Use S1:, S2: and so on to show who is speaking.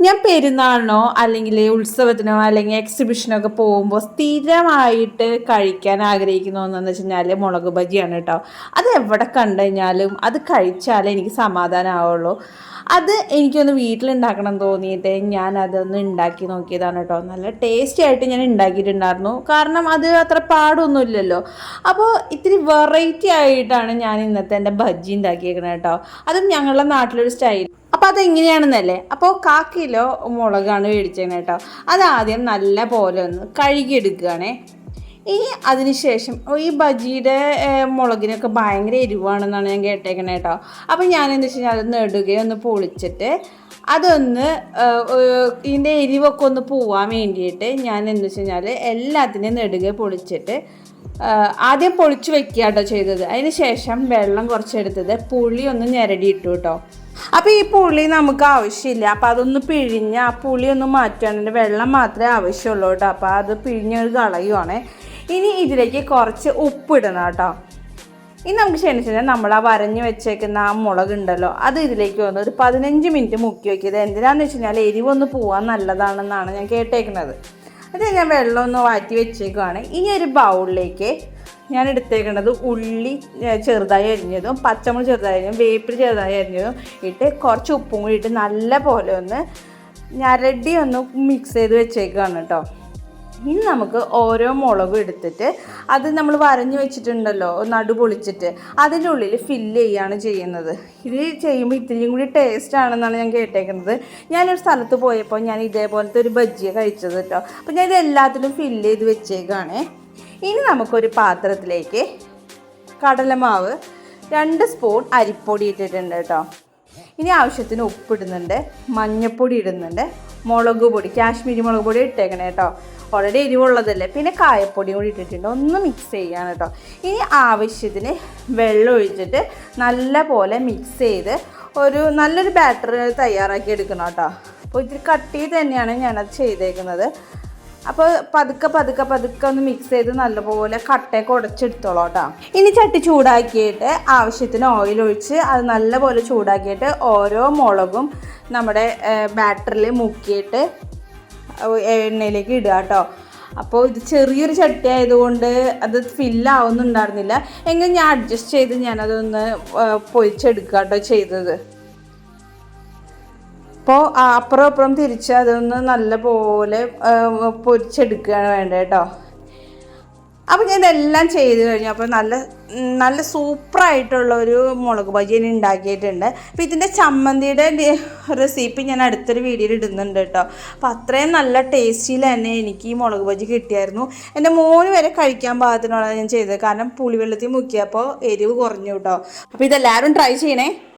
S1: ഞാൻ പെരുന്നാളിനോ അല്ലെങ്കിൽ ഉത്സവത്തിനോ അല്ലെങ്കിൽ എക്സിബിഷനോ ഒക്കെ പോകുമ്പോൾ സ്ഥിരമായിട്ട് കഴിക്കാൻ ആഗ്രഹിക്കുന്ന ഒന്നെന്ന് വെച്ച് കഴിഞ്ഞാൽ മുളക് ബജിയാണ് കേട്ടോ അത് എവിടെ കണ്ടു കഴിഞ്ഞാലും അത് കഴിച്ചാലേ എനിക്ക് സമാധാനമാവുള്ളൂ അത് എനിക്കൊന്ന് വീട്ടിലുണ്ടാക്കണം തോന്നിയിട്ട് ഞാൻ അതൊന്ന് ഉണ്ടാക്കി നോക്കിയതാണ് കേട്ടോ നല്ല ടേസ്റ്റി ആയിട്ട് ഞാൻ ഉണ്ടാക്കിയിട്ടുണ്ടായിരുന്നു. കാരണം അത് അത്ര പാടൊന്നുമില്ലല്ലോ. അപ്പോൾ ഇത്തിരി വെറൈറ്റി ആയിട്ടാണ് ഞാൻ ഇന്നത്തെ എന്റെ ബജ്ജി ഉണ്ടാക്കിയേക്കുന്നത് കേട്ടോ അതും ഞങ്ങളുടെ നാട്ടിലൊരു സ്റ്റൈൽ അതെങ്ങനെയാണെന്നല്ലേ? അപ്പോൾ കാ കിലോ മുളകാണ് മേടിച്ചത് കേട്ടോ അതാദ്യം നല്ല പോലെ ഒന്ന് കഴുകിയെടുക്കുകയാണേ. ഇനി അതിനുശേഷം ഈ ബജിയുടെ മുളകിനൊക്കെ ഭയങ്കര എരിവാണെന്നാണ് ഞാൻ കേട്ടേക്കണേ കേട്ടോ അപ്പം ഞാൻ എന്താ വെച്ച് കഴിഞ്ഞാൽ അത് നെടുകയും ഒന്ന് പൊളിച്ചിട്ട് അതൊന്ന് ഇതിന്റെ എരിവൊക്കെ ഒന്ന് പോവാൻ വേണ്ടിയിട്ട് ഞാൻ എന്ന് വെച്ച് കഴിഞ്ഞാൽ എല്ലാത്തിനെയും നെടുകെ പൊളിച്ചിട്ട് ആദ്യം പൊളിച്ച് വെക്കുക കേട്ടോ ചെയ്തത്. അതിന് ശേഷം വെള്ളം കുറച്ചെടുത്തത് പുളി ഒന്ന് ഞെരടിയിട്ടു കേട്ടോ അപ്പോൾ ഈ പുളി നമുക്ക് ആവശ്യമില്ല. അപ്പോൾ അതൊന്ന് പിഴിഞ്ഞ് ആ പുളി ഒന്ന് മാറ്റുകയാണെങ്കിൽ വെള്ളം മാത്രമേ ആവശ്യമുള്ളൂ കേട്ടോ അപ്പോൾ അത് പിഴിഞ്ഞ് കളയുവാണേ. ഇനി ഇതിലേക്ക് കുറച്ച് ഉപ്പിടണം കേട്ടോ ഇനി നമുക്ക് ക്ഷണിച്ചാൽ നമ്മൾ ആ വരഞ്ഞ് വെച്ചേക്കുന്ന ആ മുളക് ഉണ്ടല്ലോ അത് ഇതിലേക്ക് വന്ന് ഒരു പതിനഞ്ച് മിനിറ്റ് മുക്കി വെക്കിയത് എന്തിനാന്ന് വെച്ച് കഴിഞ്ഞാൽ എരിവൊന്ന് പോവാൻ നല്ലതാണെന്നാണ് ഞാൻ കേട്ടേക്കുന്നത്. അത് ഞാൻ വെള്ളം ഒന്ന് വാറ്റി വെച്ചേക്കുവാണ്. ഇനി ഒരു ബൗളിലേക്ക് ഞാൻ എടുത്തേക്കുന്നത് ഉള്ളി ചെറുതായി അരിഞ്ഞതും പച്ചമുളക് ചെറുതായി അരിഞ്ഞതും വേപ്പിൽ ചെറുതായി അരിഞ്ഞതും ഇട്ട് കുറച്ച് ഉപ്പും കൂടി ഇട്ട് നല്ല പോലെ ഒന്ന് ഞരടി ഒന്ന് മിക്സ് ചെയ്ത് വെച്ചേക്കുവാണ് കേട്ടോ. ഇനി നമുക്ക് ഓരോ മുളകും എടുത്തിട്ട് അത് നമ്മൾ വരഞ്ഞു വെച്ചിട്ടുണ്ടല്ലോ നടു പൊളിച്ചിട്ട് അതിന്റെ ഉള്ളിൽ ഫില്ല് ചെയ്യാണ് ചെയ്യുന്നത്. ഇത് ചെയ്യുമ്പോൾ ഇത്തിരിയും കൂടി ടേസ്റ്റ് ആണെന്നാണ് ഞാൻ കേട്ടേക്കുന്നത്. ഞാനൊരു സ്ഥലത്ത് പോയപ്പോൾ ഞാൻ ഇതേപോലത്തെ ഒരു ബജ്ജിയ കഴിച്ചത് കേട്ടോ. അപ്പോൾ ഞാൻ ഇത് എല്ലാത്തിലും ഫില്ല് ചെയ്ത് വെച്ചേക്കാണേ. ഇനി നമുക്കൊരു പാത്രത്തിലേക്ക് കടലമാവ് രണ്ട് സ്പൂൺ അരിപ്പൊടി ഇട്ടിട്ടുണ്ട് കേട്ടോ. ഇനി ആവശ്യത്തിന് ഉപ്പിടുന്നുണ്ട് മഞ്ഞൾപ്പൊടി ഇടുന്നുണ്ട് മുളക് പൊടി കാശ്മീരി മുളക് പൊടി ഇട്ടേക്കണേ കേട്ടോ. ഓൾറെഡി എരിവുള്ളതല്ലേ? പിന്നെ കായപ്പൊടിയും കൂടി ഇട്ടിട്ടുണ്ട്. ഒന്ന് മിക്സ് ചെയ്യാണ് കേട്ടോ ഇനി ആവശ്യത്തിന് വെള്ളം ഒഴിച്ചിട്ട് നല്ല പോലെ മിക്സ് ചെയ്ത് ഒരു നല്ലൊരു ബാറ്റർ തയ്യാറാക്കി എടുക്കണം കേട്ടോ അപ്പോൾ ഇത്തിരി കട്ടി തന്നെയാണ് ഞാനത് ചെയ്തേക്കുന്നത്. അപ്പോൾ പതുക്കെ പതുക്കെ പതുക്കെ ഒന്ന് മിക്സ് ചെയ്ത് നല്ലപോലെ കട്ടയൊക്കെ ഉടച്ചെടുത്തോളാം കേട്ടോ ഇനി ചട്ടി ചൂടാക്കിയിട്ട് ആവശ്യത്തിന് ഓയിൽ ഒഴിച്ച് അത് നല്ലപോലെ ചൂടാക്കിയിട്ട് ഓരോ മുളകും നമ്മുടെ ബാറ്ററിൽ മുക്കിയിട്ട് എണ്ണയിലേക്ക് ഇടുക കേട്ടോ. അപ്പോൾ ഇത് ചെറിയൊരു ചട്ടി ആയതുകൊണ്ട് അത് ഫില്ലാവുന്നുണ്ടായിരുന്നില്ല എങ്കിലും ഞാൻ അഡ്ജസ്റ്റ് ചെയ്ത് ഞാനതൊന്ന് പൊരിച്ചെടുക്കുക കേട്ടോ ചെയ്തത്. അപ്പോൾ അപ്പുറം അപ്പുറം തിരിച്ച് അതൊന്ന് നല്ല പോലെ പൊരിച്ചെടുക്കുകയാണ് വേണ്ടത് കേട്ടോ. അപ്പോൾ ഞാൻ ഇതെല്ലാം ചെയ്ത് കഴിഞ്ഞു. അപ്പോൾ നല്ല നല്ല സൂപ്പറായിട്ടുള്ള ഒരു മുളക് ബജി ഉണ്ടാക്കിയിട്ടുണ്ട്. അപ്പോൾ ഇതിന്റെ ചമ്മന്തിയുടെ റെസിപ്പി ഞാൻ അടുത്തൊരു വീഡിയോയിൽ ഇടുന്നുണ്ട് കേട്ടോ. അപ്പോൾ അത്രയും നല്ല ടേസ്റ്റിൽ തന്നെ എനിക്ക് ഈ മുളക് ബജി കിട്ടിയായിരുന്നു. എന്റെ മോന് വരെ കഴിക്കാൻ പാകത്തിനുള്ള ഞാൻ ചെയ്തത്. കാരണം പുളിവെള്ളത്തിൽ മുക്കിയപ്പോൾ എരിവ് കുറഞ്ഞു കേട്ടോ. അപ്പോൾ ഇതെല്ലാവരും ട്രൈ ചെയ്യണേ.